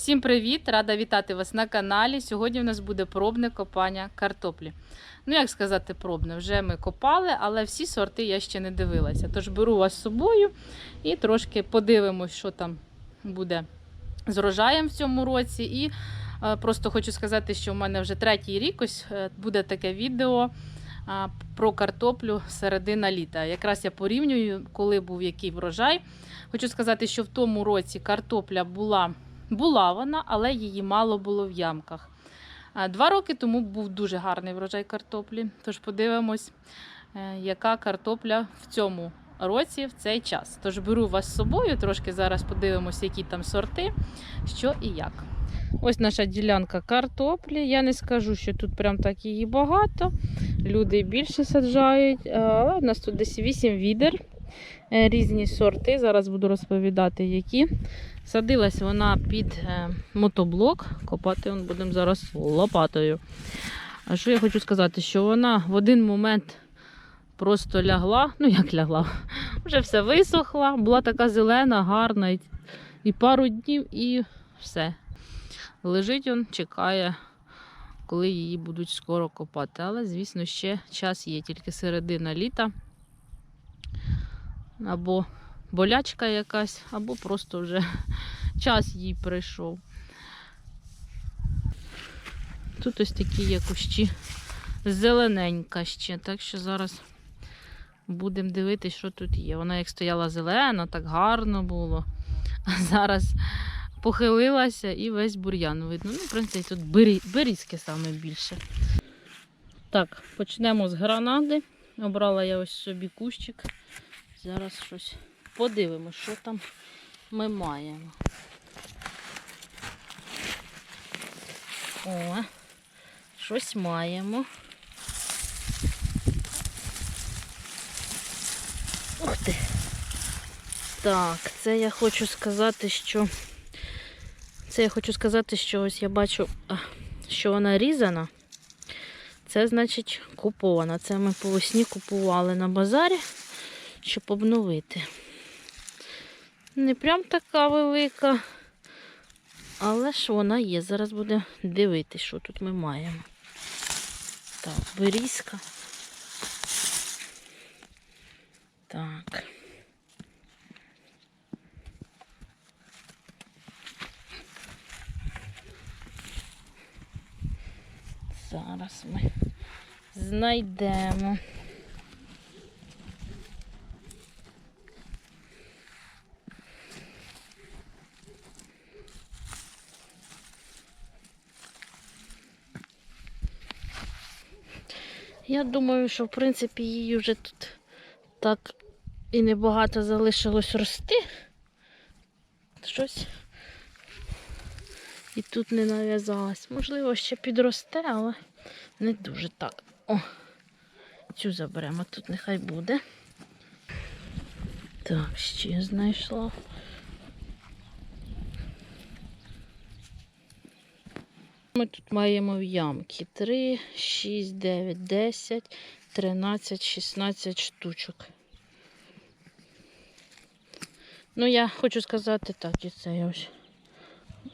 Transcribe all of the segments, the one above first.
Всім привіт! Рада вітати вас на каналі. Сьогодні в нас буде пробне копання картоплі. Ну, як сказати, пробне, вже ми копали, але всі сорти я ще не дивилася. Тож беру вас з собою і трошки подивимось, що там буде з врожаєм в цьому році. І е, просто хочу сказати, що в мене вже третій рік ось е, буде таке відео про картоплю середина літа. Якраз я порівнюю, коли був який врожай. Хочу сказати, що в тому році картопля була. Була вона, але її мало було в ямках. Два роки тому був дуже гарний врожай картоплі. Тож подивимось, е, яка картопля в цьому році в цей час. Тож беру вас з собою, трошки зараз подивимося, які там сорти, що і як. Ось наша ділянка картоплі. Я не скажу, що тут прям так її багато. Люди більше саджають, е, але у нас тут десь 8 відер. Е, Різні сорти. Зараз буду розповідати, які. Садилась вона під е, мотоблок. Копати будемо зараз лопатою. А що я хочу сказати? Що вона в один момент просто лягла. Ну, як лягла? Вже все висохла, була така зелена, гарна. І, пару днів, і все. Лежить он, чекає, коли її будуть скоро копати. Але, звісно, ще час є, тільки середина літа. Або болячка якась, або просто вже час їй прийшов. Тут ось такі є кущі зелененька ще, так що зараз будемо дивитися, що тут є. Вона як стояла зелена, так гарно було. А зараз похилилася і весь бур'ян видно. Ну, в принципі, тут бері, берізки саме більше. Так, почнемо з гранади. Обрала я ось собі кущик. Зараз щось подивимось, що там ми маємо. О, щось маємо. Ух ти. Так, це я хочу сказати, що це я хочу сказати, що ось я бачу, що вона різана. Це значить купована. Це ми по весні купували на базарі, щоб обновити. Не прям така велика, але ж вона є. Зараз буде дивитися, що тут ми маємо. Так, берізка. Так. Зараз ми знайдемо. Я думаю, що в принципі її вже тут так і небагато залишилось рости. Щось і тут не нав'язалась. Можливо, ще підросте, але не дуже так. О, цю заберемо, тут нехай буде. Так, ще знайшла. Ми тут маємо в ямки 3, 6, 9, 10, 13, 16 штучок. Ну, я хочу сказати так, і це я ось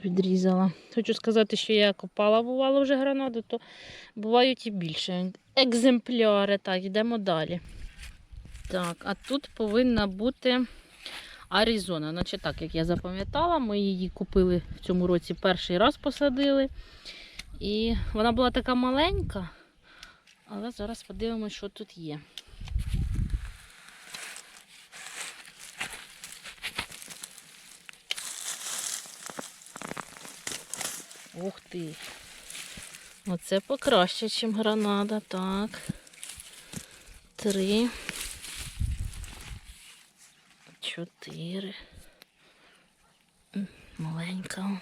відрізала. Хочу сказати, що я копала, бувало вже гранаду, то бувають і більше. Екземпляри. Так, йдемо далі. Так, а тут повинна бути Аризона. Значить так, як я запам'ятала, ми її купили в цьому році перший раз посадили. І вона була така маленька, але зараз подивимося, що тут є. Ух ти. Оце покраще, ніж гранада. Так. Три. Чотири. Маленька.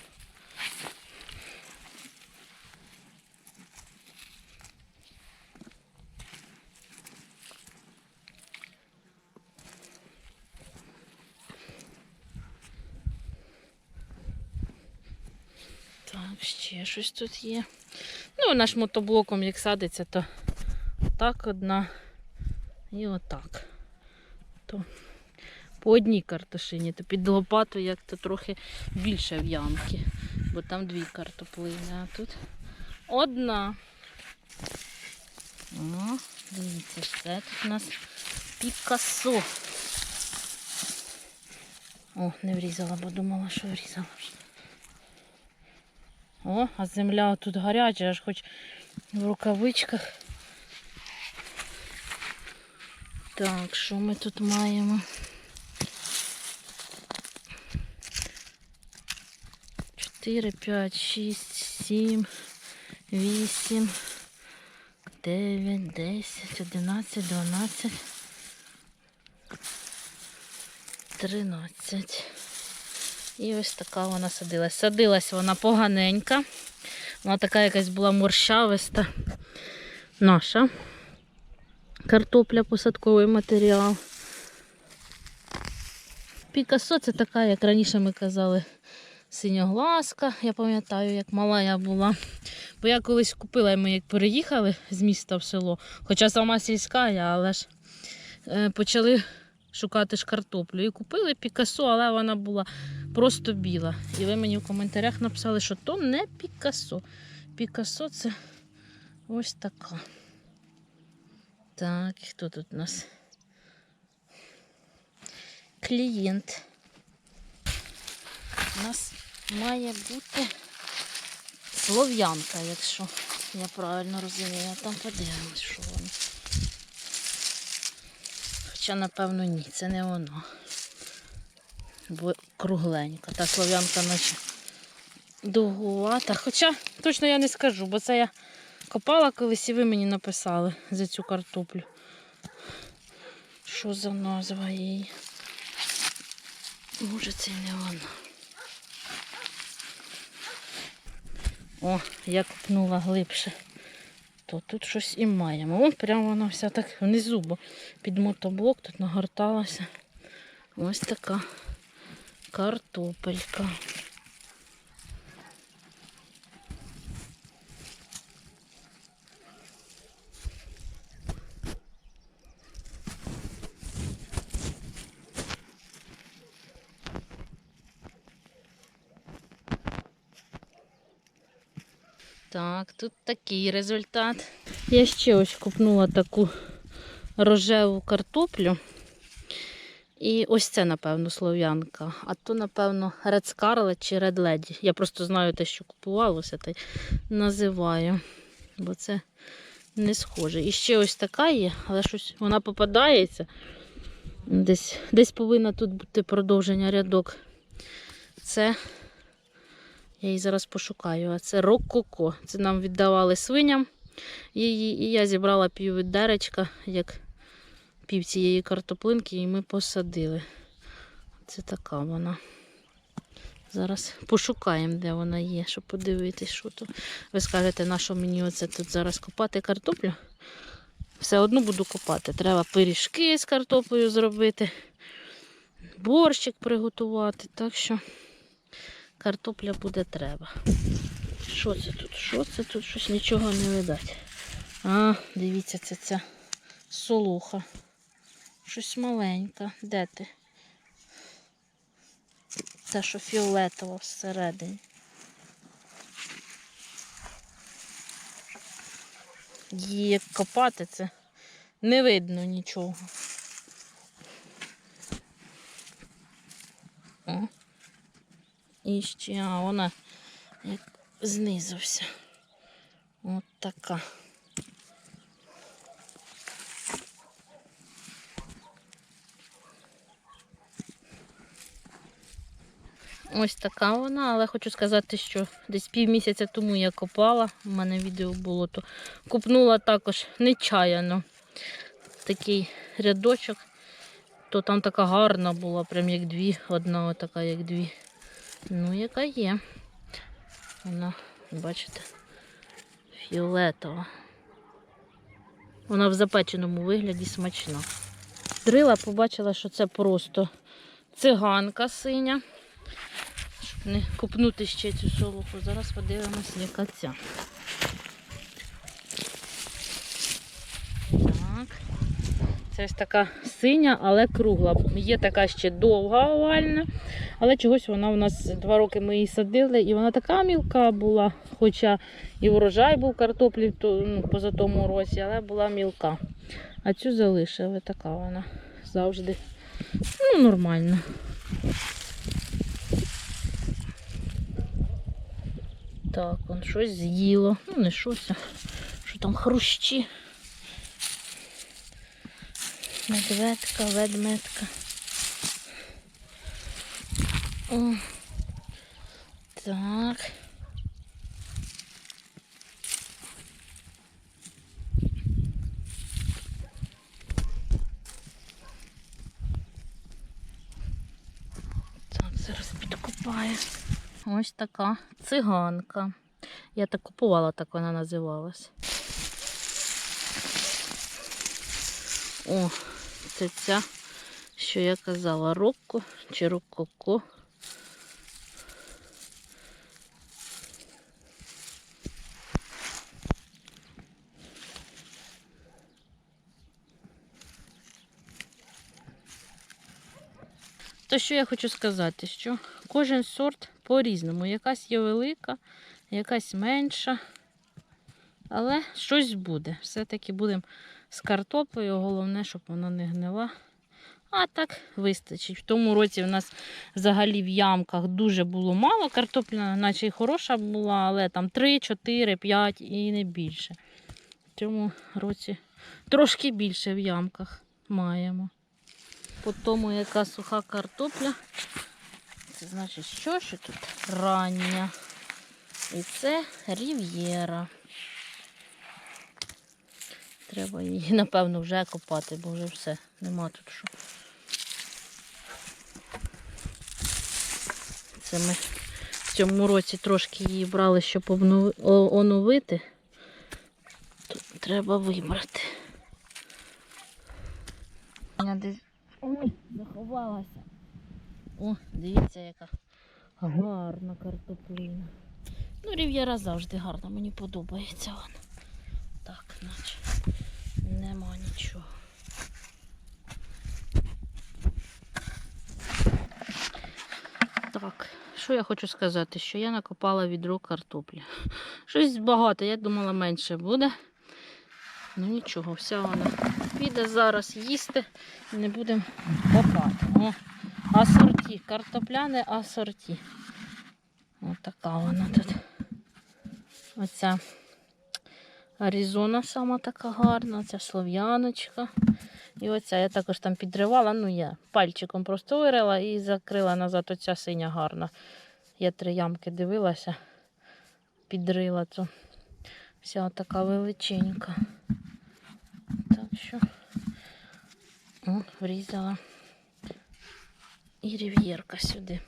Так, ще щось тут є. Ну, вона ж мотоблоком як садиться, то так одна і отак. То по одній картошині, то під лопату як то трохи більше в ямки. бо там дві картоплини, а тут одна. О, дивіться, це тут у нас Пікасо. О, не врізала, бо думала, що врізала. О, а земля тут гаряча, аж хоч в рукавичках. Так, що ми тут маємо? Чотири, п'ять, шість, сім, вісім, дев'ять, десять, одинадцять, дванадцять, тринадцять. І ось така вона садилась. Садилась вона поганенька. Вона така якась була морщависта. Наша картопля, посадковий матеріал. Пікасо це така, як раніше ми казали, синьоглазка. Я пам'ятаю, як мала я була. Бо я колись купила, і ми як переїхали з міста в село, хоча сама сільська, я, але ж е, почали шукати ж картоплю. І купили Пікасо, але вона була просто біла. І ви мені в коментарях написали, що то не Пікасо. Пікасо це ось така. Так, і хто тут у нас? Клієнт. У нас має бути слов'янка, якщо я правильно розумію. Там подивимось, що воно. Хоча, напевно, ні, це не воно. Бо кругленька. Та слов'янка наче довгувата. Хоча точно я не скажу, бо це я копала колись і ви мені написали за цю картоплю. Що за назва її? Може, це не вона. О, я купнула глибше. То тут щось і маємо. Вон прямо вона вся так внизу, бо під мотоблок тут нагорталася. Ось така картопелька. Так, тут такий результат. Я ще ось купнула таку рожеву картоплю. І ось це, напевно, слов'янка. А то, напевно, Red Scarlet чи Red Lady. Я просто знаю те, що купувалося, та й називаю. Бо це не схоже. І ще ось така є, але щось вона попадається. Десь, десь повинна тут бути продовження рядок. Це я її зараз пошукаю. А це рококо. Це нам віддавали свиням її. І я зібрала пів відеречка, як пів цієї картоплинки, і ми посадили. Це така вона. Зараз пошукаємо, де вона є, щоб подивитись, що тут. Ви скажете, на що мені оце тут зараз копати картоплю? Все одно буду копати. Треба пиріжки з картоплею зробити, борщик приготувати. Так що картопля буде треба. Що це тут? Що це тут? Щось нічого не видать. А, дивіться, це ця солоха. Щось маленьке. Де ти? Те, що фіолетово всередині. Її як копати, це не видно нічого. І ще, вона як знизу вся. От така. Ось така вона, але хочу сказати, що десь півмісяця тому я копала, у мене відео було, то купнула також нечаяно такий рядочок, то там така гарна була, прям як дві, одна така, як дві. Ну, яка є. Вона, бачите, фіолетова. Вона в запеченому вигляді смачна. Дрила, побачила, що це просто циганка синя. Щоб не купнути ще цю солоху. Зараз подивимось, яка ця. Так. Це ось така синя, але кругла. Є така ще довга овальна, але чогось вона у нас два роки ми її садили, і вона така мілка була, хоча і врожай був картоплі ну, поза тому році, але була мілка. А цю залишили, така вона завжди. Ну, нормально. Так, он щось з'їло. Ну, не щось, що там хрущі. Медведка, ведмедка. О. Так. Зараз підкопаю. Ось така циганка. Я так купувала, так вона називалась. О, це ця, що я казала, рокко чи рококо. То що я хочу сказати, що кожен сорт по-різному. Якась є велика, якась менша. Але щось буде. Все-таки будемо з картоплею. Головне, щоб вона не гнила. А так вистачить. В тому році в нас взагалі в ямках дуже було мало картопля, наче й хороша була, але там 3, 4, 5 і не більше. В цьому році трошки більше в ямках маємо. По тому, яка суха картопля. Це значить, що, що тут рання. І це рів'єра. Треба її, напевно, вже копати, бо вже все, нема тут що. Це ми в цьому році трошки її брали, щоб оновити. Тут треба вибрати. Десь... Ой, заховалася. О, дивіться, яка гарна картоплина. Ну, рів'єра завжди гарна, мені подобається вона. Так, наче нічого. Так, що я хочу сказати, що я накопала відро картоплі. Щось багато, я думала менше буде. Ну нічого, вся вона піде зараз їсти і не будемо копати. О, асорті, картопляне асорті. Ось така вона тут. Оця Аризона сама така гарна, ця слов'яночка. І оця я також там підривала, ну я пальчиком просто вирила і закрила назад оця синя гарна. Я три ямки дивилася, підрила цю. Вся така величенька. Так що О, врізала. І рів'єрка сюди.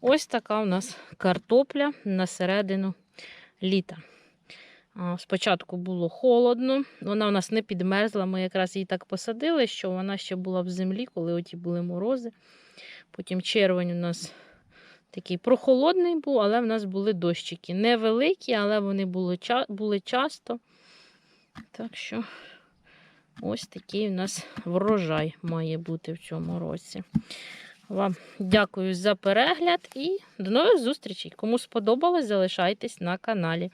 Ось така у нас картопля на середину літа. Спочатку було холодно, вона у нас не підмерзла. Ми якраз її так посадили, що вона ще була в землі, коли оті були морози. Потім червень у нас такий прохолодний був, але в нас були дощики. Невеликі, але вони були, були часто. Так що ось такий у нас врожай має бути в цьому році. Вам дякую за перегляд і до нових зустрічей. Кому сподобалось, залишайтесь на каналі.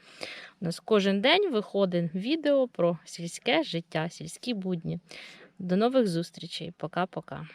У нас кожен день виходить відео про сільське життя, сільські будні. До нових зустрічей. Пока-пока.